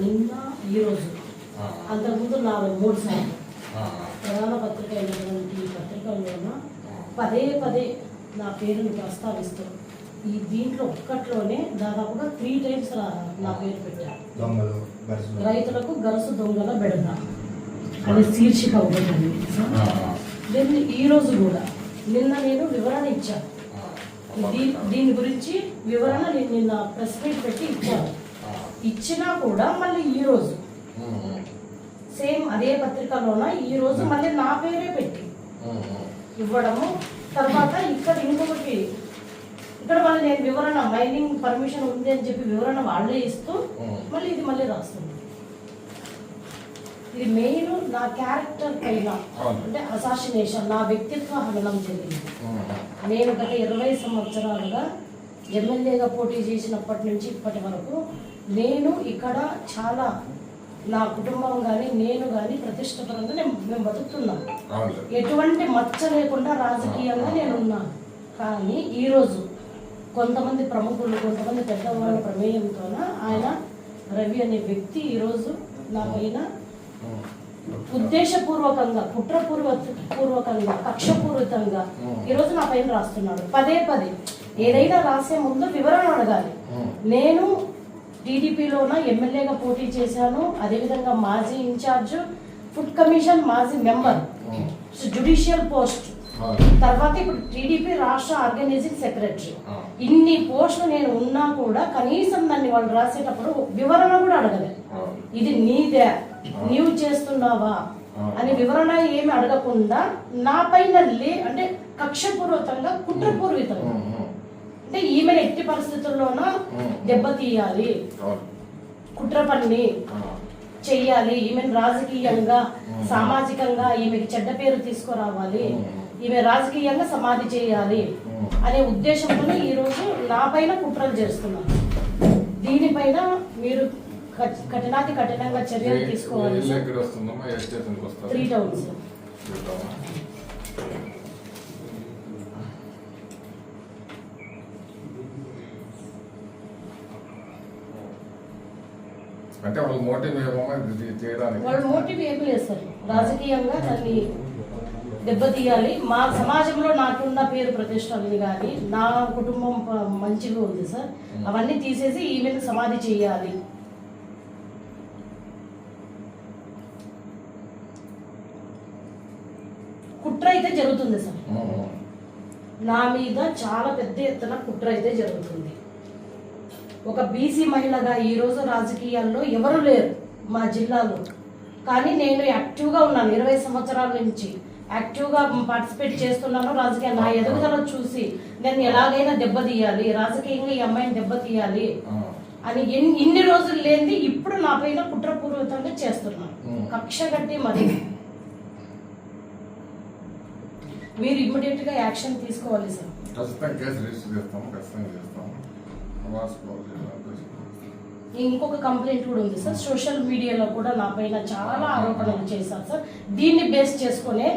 నిన్న ఈరోజు అంతకుముందు నాలుగు మూడు సార్లు. ప్రధాన పత్రిక అయినటువంటి ఈ పత్రికల్లోన పదే పదే నా పేరుని ప్రస్తావిస్తూ ఈ దీంట్లో ఒక్కట్లోనే దాదాపుగా త్రీ టైమ్స్ నా పేరు పెట్టారు రైతులకు గరసు దొంగల బెడద అది శీర్షిక ఒకటి ఆ, దీన్ని ఈ రోజు కూడా నిన్న నేను వివరణ ఇచ్చాను. దీని గురించి వివరణ నేను నిన్న ప్రెస్ మీట్ పెట్టి ఇచ్చాను. ఇచ్చినా కూడా మళ్ళీ ఈ రోజు సేమ్ అదే పత్రికలోన ఈ రోజు మళ్ళీ నా పేరే పెట్టి. ఇవ్వడము తర్వాత ఇక్కడ ఇంకొకటి ఇక్కడ మళ్ళీ నేను వివరణ మైనింగ్ పర్మిషన్ ఉంది అని చెప్పి వివరణ వాళ్ళే ఇస్తూ. మళ్ళీ ఇది మళ్ళీ రాస్తుంది ఇది మెయిన్ నా క్యారెక్టర్ పైన. అంటే అసాసినేషన్ నా వ్యక్తిత్వ హననం జరిగింది నేను గత ఇరవై సంవత్సరాలుగా ఎమ్మెల్యేగా పోటీ చేసినప్పటి నుంచి ఇప్పటి వరకు నేను ఇక్కడ చాలా నా కుటుంబం కానీ నేను కానీ ప్రతిష్టపరంగా నేను మేము బతుకుతున్నాను. ఎటువంటి మచ్చ లేకుండా రాజకీయంగా నేను ఉన్నాను. కానీ ఈరోజు కొంతమంది ప్రముఖులు కొంతమంది పెద్దవాళ్ళ ప్రమేయంతోన ఆయన రవి అనే వ్యక్తి ఈరోజు నా పైన ఉద్దేశపూర్వకంగా కుట్రపూర్వ పూర్వకంగా కక్షపూరితంగా ఈరోజు నా పైన రాస్తున్నాడు. పదే పదే ఏదైనా రాసే ముందు వివరణ అడగాలి. నేను టీడీపీలోన ఎమ్మెల్యేగా పోటీ చేశాను. అదేవిధంగా మాజీ ఇన్ఛార్జ్ ఫుడ్ కమిషన్ మాజీ మెంబర్. Judicial post. తర్వాత ఇప్పుడు టీడీపీ రాష్ట్ర ఆర్గనైజింగ్ సెక్రటరీ. ఇన్ని పోస్టులు నేను ఉన్నా కూడా కనీసం దాన్ని వాళ్ళు రాసేటప్పుడు వివరణ కూడా అడగలేదు. ఇది నీదే. నీవు చేస్తున్నావా? అని వివరణ ఏమి అడగకుండా నా పైన లే అంటే కక్షపూర్వకంగా కుట్రపూర్వితంగా. అంటే ఈమెను ఎట్టి పరిస్థితుల్లోనూ దెబ్బతీయాలి. కుట్ర పన్ని ఆ, చెయ్యాలి. ఈమెను రాజకీయంగా సామాజికంగా ఈమెకి చెడ్డ పేరు తీసుకురావాలి. ఈమె రాజకీయంగా సమాధి చేయాలి అనే ఉద్దేశంతో ఈరోజు నా పైన కుట్రలు చేస్తున్నారు. దీనిపైన మీరు కఠ- కఠినాతి కఠినంగా చర్యలు తీసుకోవాలి త్రీ టౌన్స్ అంటే వాళ్ళ మోటివ్ ఇది చేయడానికి. వాళ్ళ మోటివ్ ఏమి లేదు సార్. రాజకీయంగా దాన్ని దెబ్బతీయాలి. మా సమాజంలో నాకున్న పేరు ప్రతిష్టలని కానీ నా కుటుంబం మంచిగా ఉంది సార్. అవన్నీ తీసేసి ఈమెను సమాధి చేయాలి. కుట్ర అయితే జరుగుతుంది సార్. నా మీద చాలా పెద్ద ఎత్తున కుట్ర అయితే జరుగుతుంది. ఒక బీసీ మహిళగా ఈరోజు రాజకీయాల్లో ఎవరు లేరు మా జిల్లాలో. కానీ నేను యాక్టివ్గా ఉన్నాను. ఇరవై సంవత్సరాల నుంచి యాక్టివ్గా పార్టిసిపేట్ చేస్తున్నాను. రాజకీయ నా ఎదుగుదల చూసి నేను ఎలాగైనా దెబ్బతీయాలి రాజకీయంగా ఈ అమ్మాయిని దెబ్బతీయాలి అని ఎన్ని ఇన్ని రోజులు లేనిది ఇప్పుడు నా పైన కుట్రపూర్వకంగా చేస్తున్నాను. కక్ష కట్టి మరి మీరు ఇమ్మీడియట్గా యాక్షన్ తీసుకోవాలి సార్. ఖచ్చితంగా కేసు రిజిస్టర్ చేస్తాము ఖచ్చితంగా చేస్తాము. అవార్డ్స్ క్లోజ్ చేయాలి. ఇంకొక కంప్లైంట్ కూడా ఉంది సార్. సోషల్ మీడియాలో కూడా నా పైన చాలా ఆరోపణలు చేశారు సార్. దీన్ని బేస్ చేసుకునే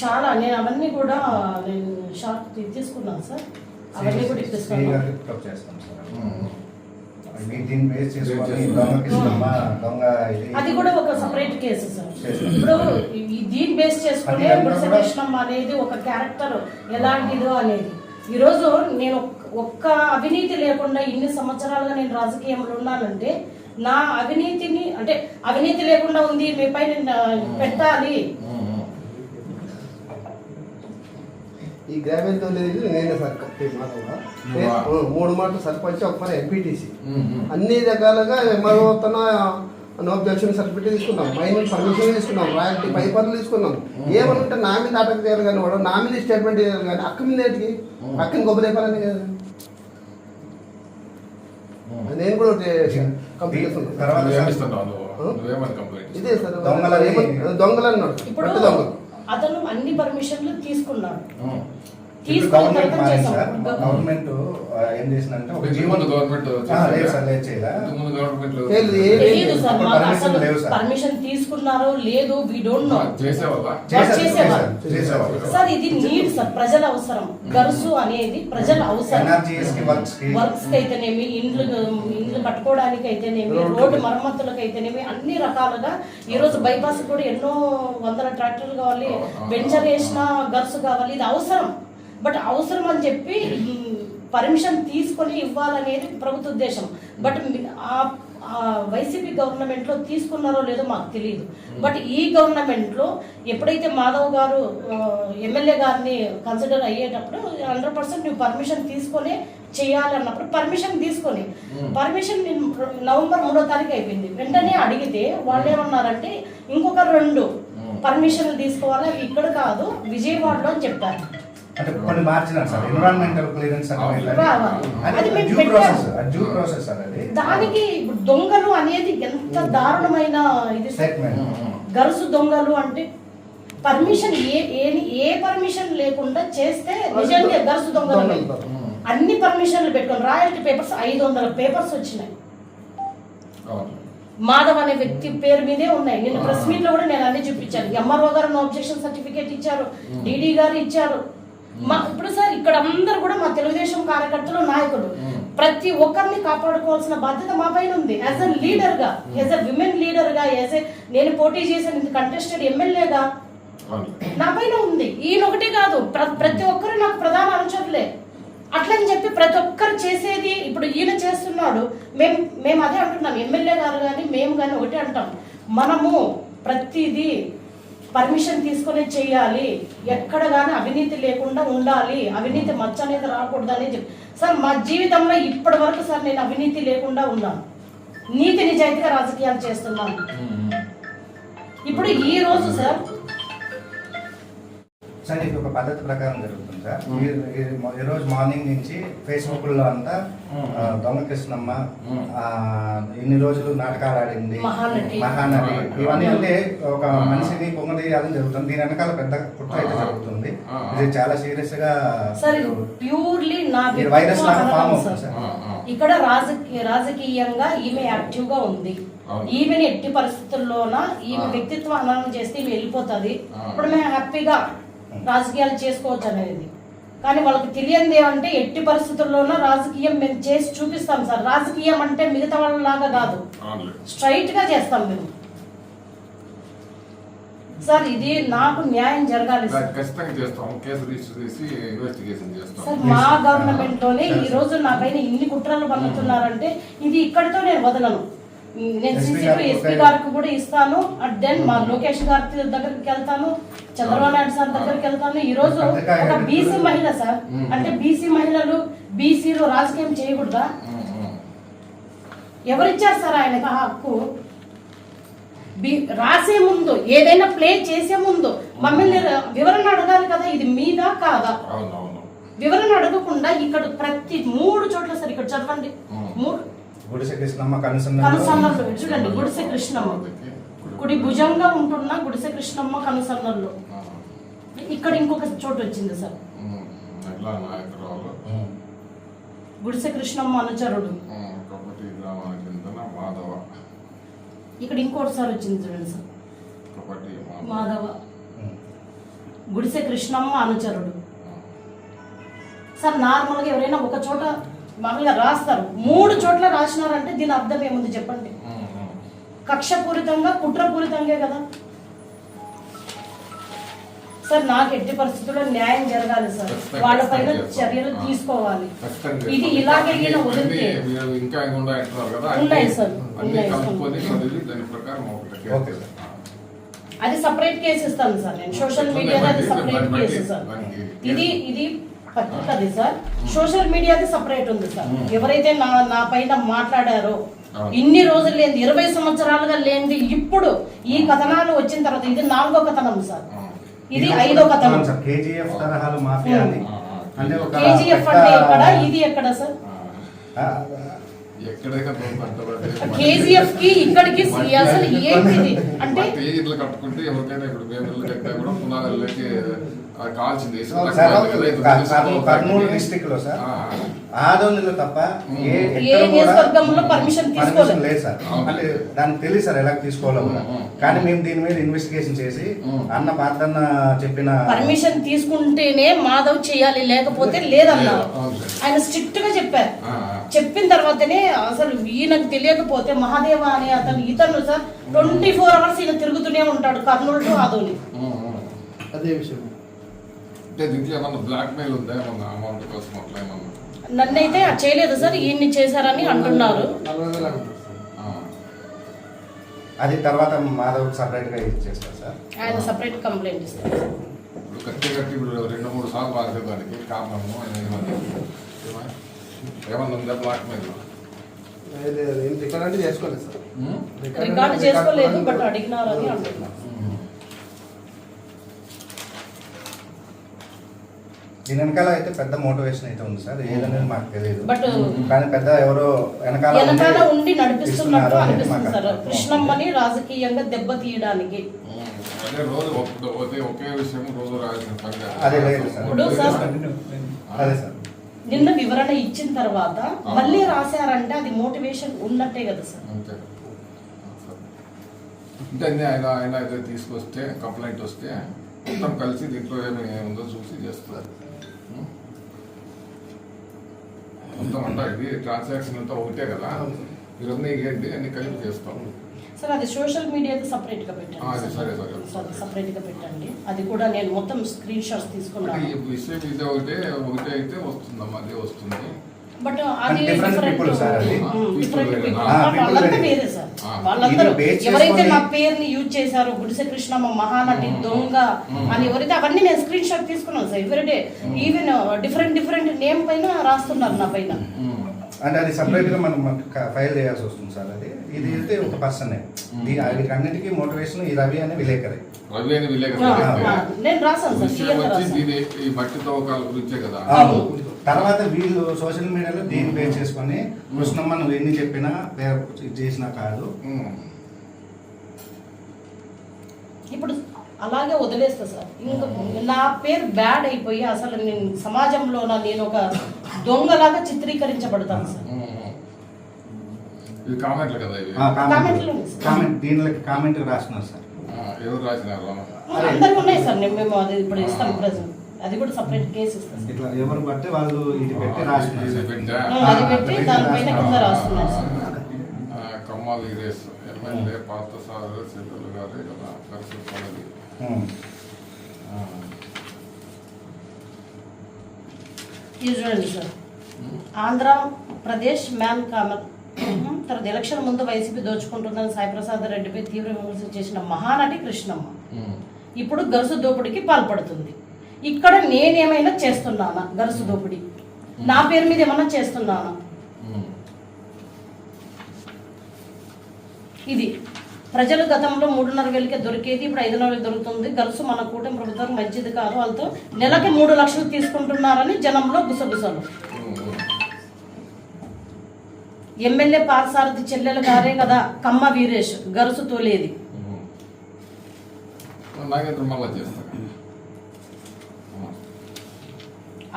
చాలా నేను అవన్నీ కూడా నేను షార్ట్ తీసుకున్నాను సార్. అవన్నీ కూడా ఇప్పిస్తాను అది కూడా ఒక సపరేట్ కేసు సార్. ఇప్పుడు ఈ దీన్ని బేస్ చేసుకునే కృష్ణం అనేది ఒక క్యారెక్టర్ ఎలాంటిదో అనేది. ఈరోజు నేను ఒక్క అవినీతి లేకుండా ఇన్ని సంవత్సరాలుగా నేను రాజకీయంలో ఉన్నానంటే నా అవినీతిని అంటే అవినీతి లేకుండా ఉంది మీ పైన పెట్టాలి. ఈ గ్రామీణ తొలిది నేనే? నేను మూడు మాటలు సర్పంచ్ ఒక మరి ఎంపీటీసీ. అన్ని రకాలుగా ఎంఆర్ఓతన నో అబ్జెక్షన్ సర్టిఫికేట్ తీసుకున్నాం. మైనింగ్ పర్మిషన్ తీసుకున్నాం. రాయల్టీ పై పనులు తీసుకున్నాం. ఏమని ఉంటే నా మీద అటక్ చేయాలి కానీ వాడు నా మీద స్టేట్మెంట్ చేయాలి కానీ అక్క మీద ఏంటికి అక్కని గొప్పలేపాలని కదా నేను కూడా కంప్లీట్ ఇదే సార్. దొంగలని- దొంగలు అన్నాడు. ఇప్పుడు అతను అన్ని పర్మిషన్లు తీసుకున్నాడు. గవర్నమెంట్ మారింది సార్ గవర్నమెంట్ ఏం చేసిందంటే ఒక గవర్నమెంట్ లేదు సార్ లేదు లేవు సార్. పర్మిషన్ తీసుకున్నారో లేదు వి డోంట్ నో చేసేవాళ్ళ. సార్ ఇది నీడ్ సార్ ప్రజల అవసరం. గరుసు అనేది ప్రజల అవసరం. వర్క్స్కి అయితేనేమి ఇండ్లు ఇండ్లు కట్టుకోవడానికి అయితేనేమి రోడ్డు మరమ్మతులకు అయితేనేమి అన్ని రకాలుగా ఈ రోజు బైపాస్ కూడా ఎన్నో వందల ట్రాక్టర్లు కావాలి వెంచర్ వేసిన గర్స్ కావాలి ఇది అవసరం. బట్ అవసరం అని చెప్పి పర్మిషన్ తీసుకొని ఇవ్వాలనేది ప్రభుత్వ ఉద్దేశం. బట్ ఆ వైసీపీ గవర్నమెంట్లో తీసుకున్నారో లేదో మాకు తెలియదు బట్ ఈ గవర్నమెంట్లో ఎప్పుడైతే మాధవ్ గారు ఎమ్మెల్యే గారిని కన్సిడర్ అయ్యేటప్పుడు హండ్రెడ్ పర్సెంట్ నువ్వు పర్మిషన్ తీసుకొని చేయాలి అన్నప్పుడు పర్మిషన్ తీసుకొని. పర్మిషన్ నవంబర్ మూడో తారీఖు అయిపోయింది. వెంటనే అడిగితే వాళ్ళు ఏమన్నారంటే ఇంకొక రెండు పర్మిషన్లు తీసుకోవాలి? ఇక్కడ కాదు విజయవాడలో అని చెప్పారు. అంటే కొన్ని మార్చినారు సార్. Environmental clearance. అది due. Process due process sir అది. దానికి దొంగలు అనేది ఎంత దారుణమైన ఇది గరుసు దొంగలు అంటే పర్మిషన్ ఏ ఏ ఏ పర్మిషన్ లేకుండా చేస్తే నిజంగా గరుసు దొంగలు అన్ని పర్మిషన్లు పెట్టుకొని రాయల్టీ పేపర్స్ ఐదు వందల పేపర్స్ వచ్చినాయి. మాధవ్ అనే వ్యక్తి పేరు మీదే ఉన్నాయి. నేను ప్రెస్ మీట్లో కూడా నేను అన్ని చూపించాను. ఎంఆర్ఓ గారు నో అబ్జెక్షన్ సర్టిఫికేట్ ఇచ్చారు. డిడి గారు ఇచ్చారు. మా ఇప్పుడు సార్ ఇక్కడ అందరు కూడా మా తెలుగుదేశం కార్యకర్తలు నాయకులు. ప్రతి ఒక్కరిని కాపాడుకోవాల్సిన బాధ్యత మా పైన ఉంది. యాజ్ అ లీడర్గా యాజ్ అ విమెన్ లీడర్గా యాజ్ ఎ నేను పోటీ చేసిన కంటెస్టెడ్ ఎమ్మెల్యేగా నా పైన ఉంది. ఈయన ఒకటే కాదు. ప్ర- ప్రతి ఒక్కరు నాకు ప్రధాన అనుచరులే. అట్లని చెప్పి ప్రతి ఒక్కరు చేసేది ఇప్పుడు ఈయన చేస్తున్నాడు. మేము మేము అదే అంటున్నాం. ఎమ్మెల్యే గారు కానీ మేము కానీ ఒకటే అంటాం. మనము ప్రతిదీ పర్మిషన్ తీసుకొని చేయాలి. ఎక్కడ కానీ అవినీతి లేకుండా ఉండాలి. అవినీతి మచ్చ అనేది రాకూడదు అని చెప్పి. సార్ మా జీవితంలో ఇప్పటి వరకు సార్ నేను అవినీతి లేకుండా ఉన్నాను. నీతి నిజాయితీగా రాజకీయాలు చేస్తున్నాను. ఇప్పుడు ఈ రోజు సార్ సార్ ఇది ఒక పద్ధతి ప్రకారం జరుగుతుంది సార్. ఈ- ఈ- ఈ రోజు మార్నింగ్ నుంచి ఫేస్బుక్లో అంతా దొంగ కృష్ణమ్మ ఇన్ని రోజులు నాటకాలు ఆడింది. మహానటి. మహానటి. ఇవన్నీ అంటే ఒక మనిషిని పొంగదీయాలని జరుగుతుంది. దీని వెనకాల పెద్ద కుట్ర అయితే జరుగుతుంది. ఇది చాలా సీరియస్గా సార్ ప్యూర్లీ వైరస్ లాగా వ్యక్తిత్వ ఫామ్ హననం అవుతుంది సార్. సార్ ఇక్కడ రాజకీయ రాజకీయంగా ఈమె యాక్టివ్గా ఉంది. ఈమెని ఎట్టి పరిస్థితుల్లోన ఈమె. వ్యక్తిత్వ హననం చేస్తే ఈమె వెళ్ళిపోతుంది. ఇప్పుడు మేము హ్యాపీగా రాజకీయాలు చేసుకోవచ్చు అనేది. కానీ వాళ్ళకి తెలియంది ఏమంటే ఎట్టి పరిస్థితుల్లోన రాజకీయం మేము చేసి చూపిస్తాం సార్. రాజకీయం అంటే మిగతా వాళ్ళలాగా కాదు. స్ట్రైట్గా చేస్తాం మేము. సార్ ఇది నాకు న్యాయం జరగాలి సార్. మా గవర్నమెంట్లోనే ఈ రోజు నా పైన ఇన్ని కుట్రలు పన్నుతున్నారంటే ఇది ఇక్కడితో నేను వదలను. నేను SP సీసీ గారికి ఎస్పీ గారికి కూడా ఇస్తాను. అట్ దెన్ మా లోకేష్ గారి దగ్గరికి వెళ్తాను. చంద్రబాబు నాయుడు సార్ దగ్గరికి వెళ్తాను. ఈ రోజు ఒక బీసీ మహిళ సార్. అంటే బీసీ మహిళలు బీసీలు రాజకీయం చేయకూడదా. ఎవరిచ్చారు సార్ ఆయనకు ఆ హక్కు? రాసే ముందు ఏదైనా ప్లే చేసే ముందు మమ్మల్ని వివరణ అడగాలి కదా? ఇది మీదా కాదా? వివరణ అడగకుండా ఇక్కడ ప్రతి మూడు చోట్ల సార్ ఇక్కడ చదవండి. మూడు గుడిసె కృష్ణమ్మ కనుసన్నలు చూడండి గుడిసె కృష్ణమ్మ. కుడి భుజంగా ఉంటున్న గుడిసె కృష్ణమ్మ కనుసన్నల్లో. ఆ, ఇక్కడ ఇంకొక చోటు వచ్చింది సార్. గుడిసె కృష్ణమ్మ అనుచరుడు. ఇక్కడ ఇంకోటి సార్ వచ్చింది చూడండి సార్. మాధవ. గుడిసె కృష్ణమ్మ అనుచరుడు. సార్ నార్మల్గా ఎవరైనా ఒక చోట మామూలుగా రాస్తారు. మూడు చోట్ల రాసినారంటే దీని అర్థం ఏముంది చెప్పండి. కక్షపూరితంగా కుట్రపూరితంగా కదా? సార్ నాకు ఎట్టి పరిస్థితుల్లో న్యాయం జరగాలి సార్. వాళ్ళపైన ఖచ్చితంగా చర్యలు. తీసుకోవాలి. ఇది. ఇలాగే ఉన్నాయి సార్. అది సపరేట్ కేసు ఇస్తాను సార్. నేను సోషల్ మీడియాది అది? Separate case sir. ఇది ఇది పద్ధతి సార్. సోషల్ మీడియాది సపరేట్ ఉంది సార్. ఎవరైతే నా నా పైన మాట్లాడారో. ఇన్ని రోజులు లేని ఇరవై సంవత్సరాలుగా లేనిది ఇప్పుడు ఈ కథనాలు వచ్చిన తర్వాత ఇది నాలుగో కథనం సార్. ఇది ఐదో కథనం. సార్. కేజీఎఫ్ తరహాలు మాఫియా కేజీఎఫ్ అంటే ఎక్కడ? ఇది ఎక్కడ సార్? కేజీఎఫ్కి ఇక్కడికి అసలు ఏంటిది? అంటే ఇట్లా కట్టుకుంటే ఎవరికైనా ఇప్పుడు మేము ఇల్లు కట్టినా కూడా పునాదులకి అది కాల్చింది ఇసుక సార్ తక్కువ కదా, ఇది క- ఇసుక కర్నూలు-. డిస్టిక్లో సార్ ఆదోనిలో తప్ప ఏ పర్మిషన్ లేదు సార్. అంటే దానికి తెలియదు సార్ ఎలా తీసుకోవాలో. కానీ మేము దీని మీద ఇన్వెస్టిగేషన్ చేసి. అన్న పాత్రన్న చెప్పిన పర్మిషన్ తీసుకుంటేనే మాధవ్ చేయాలి లేకపోతే లేదన్నారు సార్. ఆయన స్ట్రిక్ట్గా చెప్పారు. చెప్పిన తర్వాతనే అసలు ఈయనకు తెలియకపోతే మహాదేవ అనే అతను ఇతను సార్ ట్వంటీ ఫోర్ అవర్స్ ఈయన తిరుగుతూనే ఉంటాడు కర్నూలు టు ఆదోని. అదే విషయం అంటే దీంట్లో ఏమన్నా బ్లాక్ మెయిల్ ఉందా? ఏమన్నా అమౌంట్ కోసం అట్లా ఏమన్నా? నన్నైతే చేయలేదు సార్ ఈయన్ని చేశారని అంటున్నారు. నలభై వేలు అనుకుంటా సార్. ఆ. అది తర్వాత మాధవ్ సపరేట్గా ఇచ్చేస్తారు సార్. ఆయన సపరేట్ కంప్లైంట్ ఇస్తారు. ఇప్పుడు కట్టి కట్టి ఇప్పుడు రెండు మూడు సార్లు రాసేదానికి కారణము ఏమన్నా ఏమన్నా ఉందా బ్లాక్ మెయిల్ లేదు, లేదు, ఏం రికార్డ్ అంటే చేసుకోలేదు సార్. రికార్డ్ చేసుకోలేదు బట్ అడిగినారని అంటున్నారు. దీని వెనకాల అయితే పెద్ద మోటివేషన్ అయితే ఉంది సార్. ఏదనేది మాకు తెలియదు బట్ కానీ పెద్ద ఎవరో వెనకాల వెనకాల ఉండి అర్థం. కృష్ణమ్మని రాజకీయంగా దెబ్బతీయడానికి అదే రోజు ఒక- విషయం రోజు రాసిన పని కాదు. అదే లేదు సార్. అదే సార్. నిన్న వివరణ ఇచ్చిన తర్వాత మళ్ళీ రాశారంటే అది మోటివేషన్ ఉన్నట్టే కదా సార్. అంతే. అంటే ఆయన ఆయన అయితే తీసుకొస్తే కంప్లైంట్ వస్తే మొత్తం కలిసి దీంట్లో ఏమి ఉందో చూసి చేస్తారు. మొత్తం అంతా ఇది ట్రాన్సాక్షన్ అంతా ఒకటే కదా? ఇవన్నీ ఏంటి? అన్ని కలిపి చేస్తాం. సార్ అది సోషల్ మీడియాకి సపరేట్గా పెట్టండి సరే, సరే. సార్ సపరేట్గా పెట్టండి. అది కూడా నేను మొత్తం స్క్రీన్ షాట్స్ తీసుకున్నాను విషయం ఇది ఒకటే ఒకటే అయితే వస్తుందమ్మా అదే వస్తుంది. బట్ అది. వేరే సార్ ఆ. వాళ్ళందరూ base ఎవరైతే నా పేరుని యూజ్ చేశారో గుడిసె కృష్ణమ్మ మహానటి దొంగ అని ఎవరైతే అవన్నీ నేను స్క్రీన్ షాట్ తీసుకున్నాను sir every day even different different name పైన రాస్తున్నారు నా పైన. అంటే అది సపరేట్గా మనం ఫైల్ చేయాల్సి వస్తుంది సార్ అది. ఇది అయితే ఒక పర్సనే వీటన్నిటికీ మోటివేషన్ ఈ రవి అనే విలేకరే. రవి అని విలేక ఆ, ఆ, నేను రాశాను సార్ విషయం క్లియర్ వచ్చి రాశాను. దీని ఈ మట్టి తవ్వకాల గురించే కదా. తర్వాత వీళ్ళు సోషల్ మీడియాలో దీన్ని బేస్ చేసుకొని కృష్ణమ్మ నువ్వు ఎన్ని చెప్పినా పేరు ఇది చేసినా కాదు. ఇప్పుడు అలాగే వదిలేస్తా సార్. ఇంకా నా పేరు బ్యాడ్ అయిపోయి అసలు నేను సమాజంలో నేను ఒక దొంగలాగా చిత్రీకరించబడతాను సార్. ఇది కామెంట్లు కదా ఇవి? కామెంట్లు. Comment sir. కామెంట్ రాస్తున్నారు సార్. ఎవరు రాసినారు అందరికి ఉన్నాయి సార్. నేను మేము అది ఇప్పుడు ఇస్తాం ప్రజెంట్ అది కూడా సపరేట్ కేసు ఇస్తాం. ఇట్లా ఎవరు బట్టి వాళ్ళు ఇది పెట్టి రాస్తున్నారు అది పెట్టి దానిపైన కింద రాస్తున్నారు సార్. కమ్మాల వీరేష్ ఎమ్మెల్యే పాత సార్ సెల్లులు గారు పరిస్థితి ఉం. ఇది చూడండి సార్. ఆంధ్రప్రదేశ్ మ్యాన్ కామన్ తర్వాత ఎలక్షన్ ముందు వైసీపీ దోచుకుంటుందని సాయిప్రసాద్ రెడ్డిపై తీవ్ర విమర్శలు చేసిన మహానటి కృష్ణమ్మ. ఇప్పుడు గరుసు దోపిడీకి పాల్పడుతుంది. ఇక్కడ నేనేమైనా చేస్తున్నానా? గరుసు దోపిడీ. నా పేరు మీద ఏమన్నా చేస్తున్నానా? ఇది. ప్రజలు గతంలో మూడున్నర వేలకే దొరికేది ఇప్పుడు ఐదున్నర వేలు దొరుకుతుంది. గరుసు మన కూటమి ప్రభుత్వం మంచిది కాదు వాళ్ళతో నెలకి మూడు లక్షలు తీసుకుంటున్నారని జనంలో గుసగుసలు. ఎమ్మెల్యే పార్సారథి చెల్లెలు గారే కదా కమ్మ వీరేష్ గరుసు తోలేది. నాగేంద్ర మళ్ళా చేస్తాను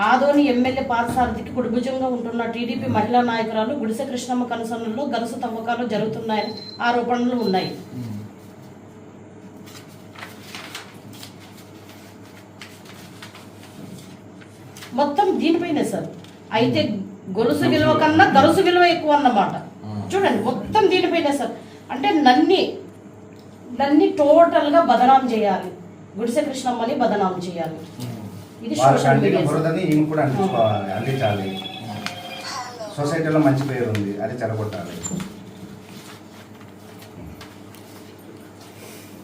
ఆదోని ఎమ్మెల్యే పార్సారథికి కుడిభుజంగా ఉంటున్న టీడీపీ మహిళా నాయకురాలు గుడిసె కృష్ణమ్మ కనుసన్నల్లో గరుసు తవ్వకాలు జరుగుతున్నాయని ఆరోపణలు ఉన్నాయి. మొత్తం దీనిపైనే సార్. అయితే గొలుసు విలువ కన్నా గరుసు విలువ ఎక్కువ అన్నమాట. చూడండి మొత్తం దీనిపైనే సార్. అంటే నన్ని నన్ని టోటల్గా బదనాం చేయాలి. గుడిసె కృష్ణమ్మని బదనాం చేయాలి. బురదని ఈమె కూడా అంటించుకోవాలి. సొసైటీలో మంచి పేరు ఉంది అది చెడగొట్టాలి.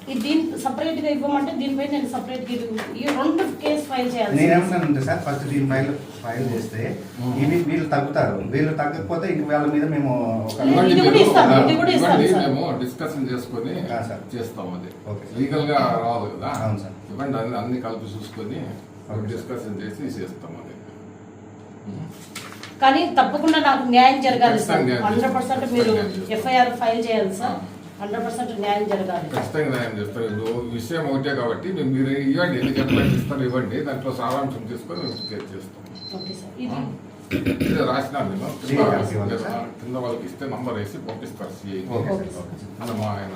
ఈ దీని సపరేట్గా ఇవ్వమంటే దీనిపై నేను సపరేట్గా ఇవ్వ- ఈ రెండు కేసు ఫైల్ చేయాలి. సార్. నేనేమంటానంటే సార్ ఫస్ట్ దీని ఫైల్ ఫైల్ చేస్తే ఇవి వీళ్ళు తగ్గుతారు. వీళ్ళు తగ్గకపోతే ఇంక వాళ్ళ మీద మేము డిస్కషన్ చేసుకొని. చేస్తాం అది. ఓకే. లీగల్గా రాదు కదా. అవును సార్. ఇవ్వండి అన్ని అన్ని కలిపి చూసుకొని. డిస్కషన్ చేసి చేస్తాం అది కానీ తప్పకుండా నాకు న్యాయం జరగాలి సార్. Hundred percent. మీరు. ఎఫ్ఐఆర్ ఫైల్ చేయాలి సార్. హండ్రెడ్ పర్సెంట్ న్యాయం జరగాలి. ఖచ్చితంగా న్యాయం చేస్తారు ఇప్పుడు విషయం ఒకటే కాబట్టి మీరు ఇవ్వండి. ఎన్ని గంటలకు ఇస్తారు ఇవ్వండి. దాంట్లో సారాంశం తీసుకొని మేము క్లియర్ చేస్తాం. Okay sir. ఇది రాసినాను నేను. కింద వాళ్ళకి ఇస్తే నంబర్ వేసి పంపిస్తారు సిఐ ఆయన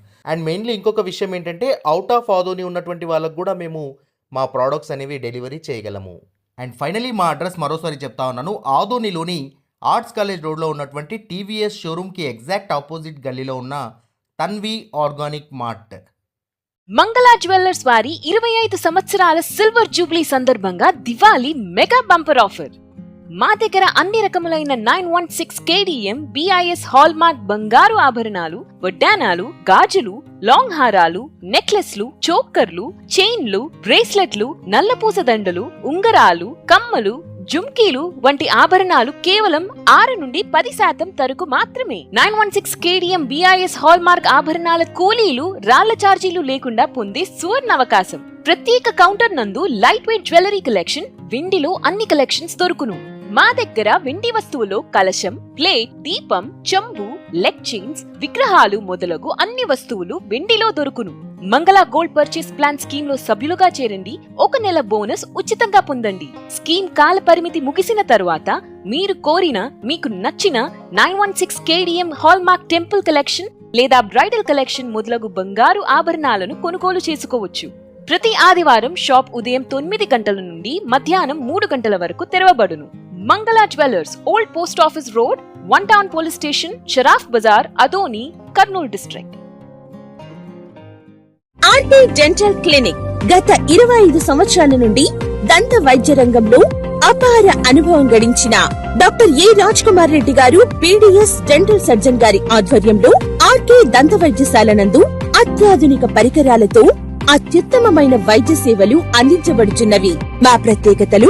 and mainly ఇంకొక విషయం ఏంటంటే అవుట్ ఆఫ్ ఆదోని ఉన్నటువంటి వాళ్ళకు కూడా మేము మా ప్రోడక్ట్స్ అనేవి డెలివరీ చేయగలము. అండ్ ఫైనలీ మా అడ్రస్ మరోసారి చెప్తా ఉన్నాను. ఆదోనిలోని ఆర్ట్స్ కాలేజ్ రోడ్లో ఉన్నటువంటి టీవీఎస్ షోరూమ్కి ఎగ్జాక్ట్ ఆపోజిట్ గల్లీలో ఉన్న Tanvi organic mart. Mangala jewellers వారి ఇరవై ఐదు సంవత్సరాల సిల్వర్ జూబ్లీ సందర్భంగా దివాళీ మెగా బంపర్ ఆఫర్. మా దగ్గర అన్ని రకములైన nine one six KDM BIS hallmark బంగారు ఆభరణాలు వడ్డానాలు గాజులు లాంగ్ హారాలు నెక్లెస్లు చోక్కర్లు చైన్లు బ్రేస్లెట్లు నల్లపూస దండలు ఉంగరాలు కమ్మలు జుమ్కీలు వంటి ఆభరణాలు కేవలం ఆరు నుండి పది శాతం తరకు మాత్రమే. Nine one six KDM BIS hallmark ఆభరణాల కూలీలు రాళ్ళ ఛార్జీలు లేకుండా పొందే సువర్ణ అవకాశం. ప్రత్యేక కౌంటర్ నందు లైట్ వెయిట్ జ్యువెలరీ కలెక్షన్ వెండిలో అన్ని కలెక్షన్స్ దొరుకును. మా దగ్గర వెండి వస్తువులో కలశం ప్లేట్ దీపం చెంబు లెగ్ చైన్స్ విగ్రహాలు మొదలగు అన్ని వస్తువులు వెండిలో దొరుకును. మంగళ గోల్డ్ పర్చేస్ ప్లాన్ స్కీమ్లో సభ్యులుగా చేరండి. ఒక నెల బోనస్ ఉచితంగా పొందండి. స్కీమ్ కాల పరిమితి ముగిసిన తరువాత మీరు కోరిన మీకు నచ్చిన nine one six KDM hallmark temple collection లేదా బ్రైడల్ కలెక్షన్ మొదలగు బంగారు ఆభరణాలను కొనుగోలు చేసుకోవచ్చు. ప్రతి ఆదివారం షాప్ ఉదయం తొమ్మిది గంటల నుండి మధ్యాహ్నం మూడు గంటల వరకు తెరవబడును. Mangala jewellers old post office road one town police station Sharaf Bazar Adoni Kurnool district RT dental clinic గత ఇరవై ఐదు సంవత్సరాల నుండి దంత వైద్య రంగంలో అపార అనుభవం గడించిన doctor A Raj Kumar Reddy garu PDS dental surgeon గారి ఆధ్వర్యంలో ఆర్కే దంత వైద్యశాల నందు అత్యాధునిక పరికరాలతో అత్యుత్తమమైన వైద్య సేవలు అందించబడుచున్నవి. మా ప్రత్యేకతలు